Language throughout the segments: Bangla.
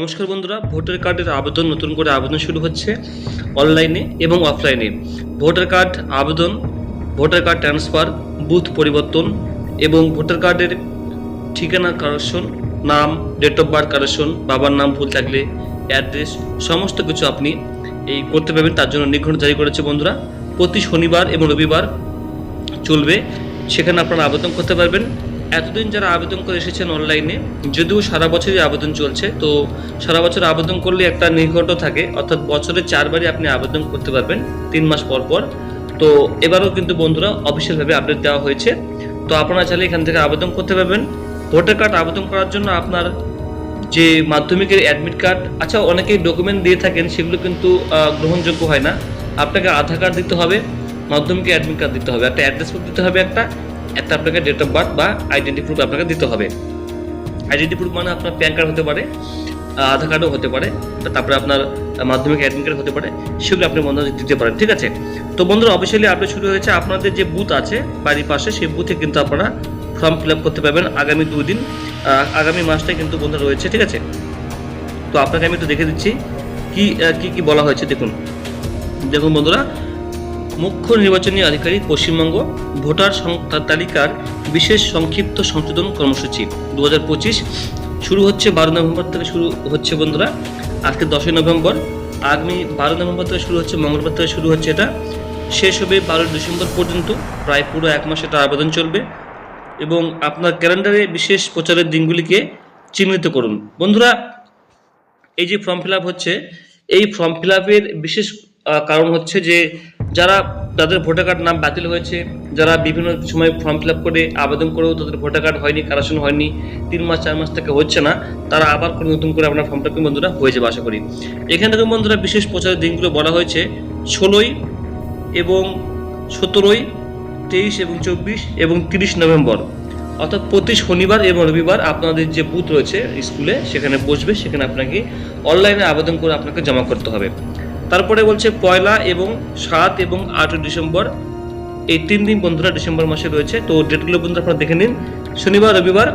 নমস্কার বন্ধুরা, ভোটার কার্ডের আবেদন, নতুন করে আবেদন শুরু হচ্ছে অনলাইনে এবং অফলাইনে। ভোটার কার্ড আবেদন, ভোটার কার্ড ট্রান্সফার, বুথ পরিবর্তন এবং ভোটার কার্ডের ঠিকানা কারেকশন নাম, ডেট অফ বার্থ কারেকশন বাবার নাম, ভুল থাকলে অ্যাড্রেস, সমস্ত কিছু আপনি এই করতে পারবেন। তার জন্য নিঘণ্ট জারি করেছে বন্ধুরা। প্রতি শনিবার এবং রবিবার চলবে। সেখানে আপনারা আবেদন করতে পারবেন। এতদিন যারা আবেদন করে এসেছেন অনলাইনে যদিও সারা বছরই আবেদন চলছে, তো সারা বছর আবেদন করলে একটা নির্ঘণ্ট থাকে, অর্থাৎ বছরে চারবারই আপনি আবেদন করতে পারবেন, তিন মাস পর পর। তো এবারও কিন্তু বন্ধুরা অফিসিয়ালভাবে আপডেট দেওয়া হয়েছে। তো আপনারা চাইলে এখান থেকে আবেদন করতে পারবেন। ভোটার কার্ড আবেদন করার জন্য আপনার যে মাধ্যমিকের অ্যাডমিট কার্ড আচ্ছা অনেকেই ডকুমেন্ট দিয়ে থাকেন, সেগুলো কিন্তু গ্রহণযোগ্য হয় না। আপনাকে আধার কার্ড দিতে হবে, মাধ্যমিকের অ্যাডমিট কার্ড দিতে হবে। একটা অ্যাড্রেস বুক দিতে হবে একটা একটা আপনাকে ডেট অফ বার্থ বা আইডেন্টি প্রুফ আপনাকে দিতে হবে। আইডেন্টি প্রুফ মানে আপনার প্যান কার্ড হতে পারে আধার কার্ডও হতে পারে তারপরে আপনার মাধ্যমিক অ্যাডমিট কার্ড হতে পারে, সেগুলো আপনি বন্ধু দিতে পারেন, ঠিক আছে? তো বন্ধুরা অফিসিয়ালি আপডেট শুরু হয়েছে। আপনাদের যে বুথ আছে, বাড়ির পাশে, সেই বুথে কিন্তু আপনারা ফর্ম ফিল আপ করতে পারবেন আগামী দুই দিন আগামী মাসটাই কিন্তু বন্ধু রয়েছে, ঠিক আছে? তো আপনাকে আমি একটু দেখে দিচ্ছি কি কি বলা হয়েছে, দেখুন। দেখুন বন্ধুরা মুখ্য নির্বাচনী আধিকারিক পশ্চিমবঙ্গ ভোটার তালিকার বিশেষ সংক্ষিপ্ত সংশোধন কর্মসূচি। দু হাজার পঁচিশ শুরু হচ্ছে বারো নভেম্বর থেকে শুরু হচ্ছে বন্ধুরা। আজকে দশই নভেম্বর। আগামী বারো নভেম্বর থেকে শুরু হচ্ছে, মঙ্গলবার থেকে শুরু হচ্ছে এটা। শেষ হবে বারোই ডিসেম্বর পর্যন্ত। প্রায় পুরো এক মাস এটা আবেদন চলবে। এবং আপনার ক্যালেন্ডারে বিশেষ প্রচারের দিনগুলিকে চিহ্নিত করুন। বন্ধুরা, এই যে ফর্ম ফিল হচ্ছে, এই ফর্ম ফিল বিশেষ কারণ হচ্ছে যে যারা তাদের ভোটার কার্ড নাম বাতিল হয়েছে, যারা বিভিন্ন সময় ফর্ম ফিল আপ করে আবেদন করেও তাদের ভোটার কার্ড হয়নি, কারেকশন হয়নি, তিন মাস, চার মাস থেকে হচ্ছে না, তারা আবার করে নতুন করে আপনার ফর্মটা কিন্তু বন্ধুরা হয়ে যাবে আশা করি। এখান থেকে বন্ধুরা বিশেষ প্রচারের দিনগুলো বলা হয়েছে, ষোলোই এবং সতেরোই, তেইশ এবং চব্বিশ এবং তিরিশ নভেম্বর। অর্থাৎ প্রতি শনিবার এবং রবিবার আপনাদের যে বুথ রয়েছে স্কুলে, সেখানে বসবে, সেখানে আপনাকে অনলাইনে আবেদন করে আপনাকে জমা করতে হবে। তারপরে বলছে পয়লা এবং সাত এবং আটই ডিসেম্বর। এই তিন দিন বন্ধুরা ডিসেম্বর মাসে রয়েছে। তো ডেটগুলো বন্ধুরা আপনারা দেখে নিন। শনিবার, রবিবার,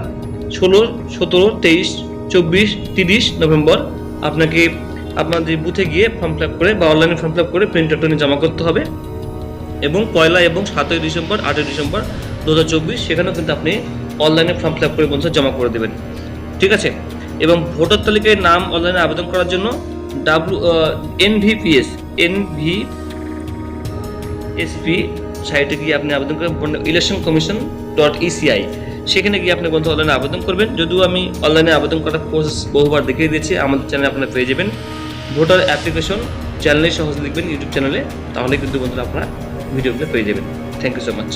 ষোলো, সতেরো, তেইশ, চব্বিশ, তিরিশ নভেম্বর। আপনাকে আপনাদের বুথে গিয়ে ফর্ম ফিল করে বা অনলাইনে ফর্ম ফিল করে প্রিন্ট আউট জমা করতে হবে। এবং পয়লা এবং সাতই ডিসেম্বর, আটই ডিসেম্বর দু হাজার চব্বিশ, সেখানেও কিন্তু আপনি অনলাইনে ফর্ম ফিল করে বন্ধুরা জমা করে দেবেন। ঠিক আছে? এবং ভোটার তালিকায় নাম অনলাইনে আবেদন করার জন্য ডাব্লু এনভিপিএস এনভি এসপি সাইটে গিয়ে আপনি আবেদন করবেন ইলেকশন কমিশন ডট ইসিআই সেখানে গিয়ে আপনি বন্ধু অনলাইনে আবেদন করবেন। যদিও আমি অনলাইনে আবেদন করার প্রসেস বহুবার দেখিয়ে দিয়েছি, আমাদের চ্যানেলে আপনারা পেয়ে যাবেন। ভোটার অ্যাপ্লিকেশন চ্যানেলে সহজ লিখবেন ইউটিউব চ্যানেলে তাহলে কিন্তু বন্ধুরা আপনারা ভিডিওগুলো পেয়ে যাবেন। Thank you so much